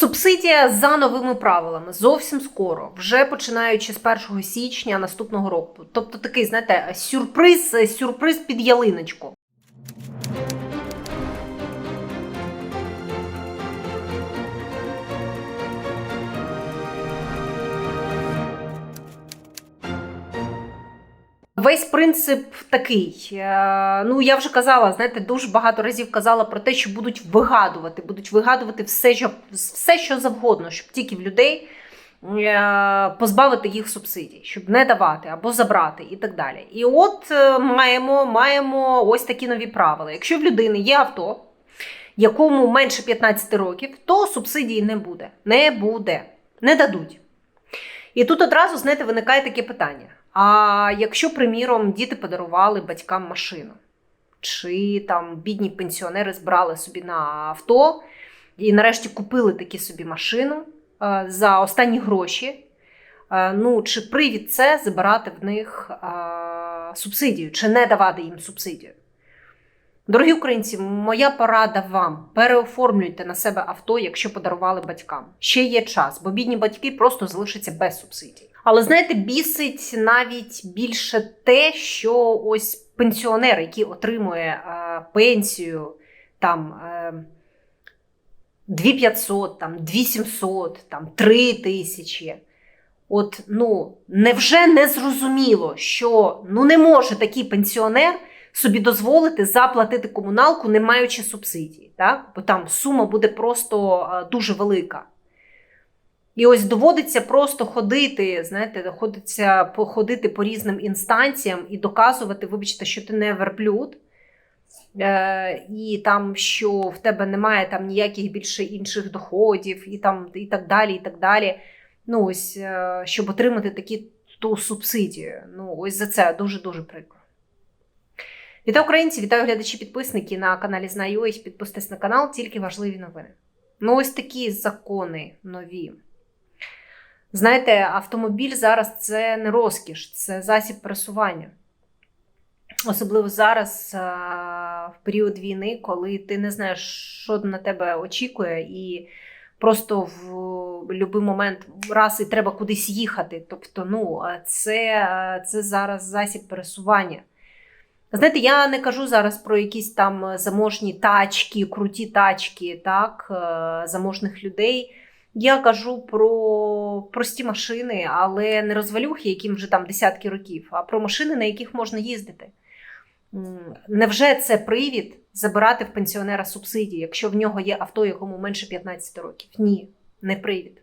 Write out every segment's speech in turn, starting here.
Субсидія за новими правилами зовсім скоро, вже починаючи з 1 січня наступного року. Тобто такий, знаєте, сюрприз, сюрприз під ялиночку. Весь принцип такий. Е, Ну, я вже казала, знаєте, дуже багато разів казала про те, що будуть вигадувати, будуть вигадувати все, що, все, що завгодно, щоб тільки в людей е, позбавити їх субсидій, щоб не давати або забрати і так далі. І от е, маємо, маємо ось такі нові правила. Якщо в людини є авто, якому менше 15 років, то субсидії не буде. Не буде. Не дадуть. І тут одразу, знаєте, виникає таке питання. А якщо, приміром, діти подарували батькам машину, чи там бідні пенсіонери збирали собі на авто і нарешті купили такі собі машину е, за останні гроші, е, ну чи привід це забирати в них е, субсидію, чи не давати їм субсидію? Дорогі українці, моя порада вам: переоформлюйте на себе авто, якщо подарували батькам. Ще є час, бо бідні батьки просто залишаться без субсидій. Але знаєте, бісить навіть більше те, що ось пенсіонер, який отримує е, пенсію там е, 2500, там 2700, там 3000. От, ну, невже не зрозуміло, що ну не може такий пенсіонер собі дозволити заплатити комуналку, не маючи субсидії, так? бо там сума буде просто е, дуже велика. І ось доводиться просто ходити, знаєте, доводиться походити по різним інстанціям і доказувати, вибачте, що ти не верблюд, е, і там, що в тебе немає там ніяких більше інших доходів, і там і так далі. і так далі. Ну, ось, е, щоб отримати такі ту субсидію. Ну, ось за це дуже-дуже прикро. Вітаю українці, вітаю глядачі підписники на каналі Знаю. Підписуйтесь на канал, тільки важливі новини. Ну, ось такі закони нові. Знаєте, автомобіль зараз це не розкіш, це засіб пересування. Особливо зараз, в період війни, коли ти не знаєш, що на тебе очікує, і просто в будь-який момент раз і треба кудись їхати. Тобто, ну, це, це зараз засіб пересування. Знаєте, я не кажу зараз про якісь там заможні тачки, круті тачки, так, заможних людей. Я кажу про прості машини, але не розвалюхи, яким вже там десятки років, а про машини, на яких можна їздити. Невже це привід забирати в пенсіонера субсидії, якщо в нього є авто, якому менше 15 років? Ні, не привід.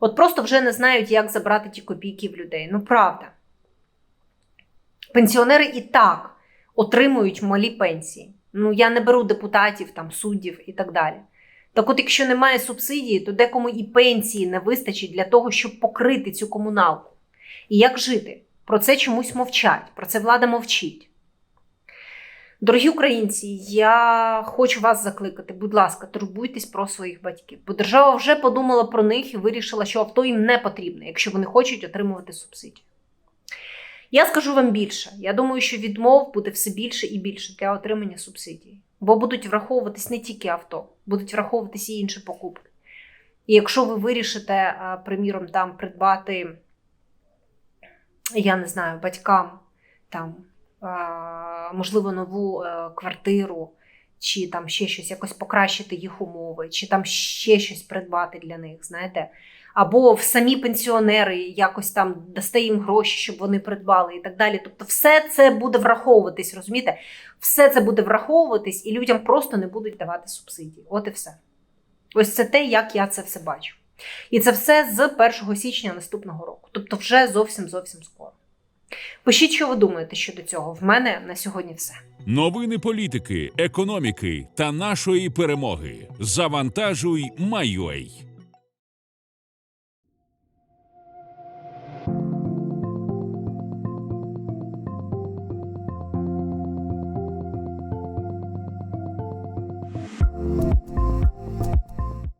От просто вже не знають, як забрати ті копійки в людей. Ну, правда. Пенсіонери і так отримують малі пенсії. Ну, я не беру депутатів, там, суддів і так далі. Так от, якщо немає субсидії, то декому і пенсії не вистачить для того, щоб покрити цю комуналку. І як жити? Про це чомусь мовчать, про це влада мовчить. Дорогі українці, я хочу вас закликати, будь ласка, турбуйтесь про своїх батьків, бо держава вже подумала про них і вирішила, що авто їм не потрібне, якщо вони хочуть отримувати субсидію. Я скажу вам більше. Я думаю, що відмов буде все більше і більше для отримання субсидії. Бо будуть враховуватись не тільки авто, будуть враховуватись і інші покупки. І якщо ви вирішите, приміром, там придбати, я не знаю, батькам там, можливо, нову е, квартиру, чи там ще щось, якось покращити їх умови, чи там ще щось придбати для них, знаєте. Або в самі пенсіонери якось там дасте їм гроші, щоб вони придбали і так далі. Тобто, все це буде враховуватись, розумієте? Все це буде враховуватись, і людям просто не будуть давати субсидії. От і все. Ось це те, як я це все бачу. І це все з 1 січня наступного року. Тобто, вже зовсім зовсім скоро. Пишіть, що ви думаєте щодо цього. В мене на сьогодні все. Новини політики, економіки та нашої перемоги. Завантажуй, Майой.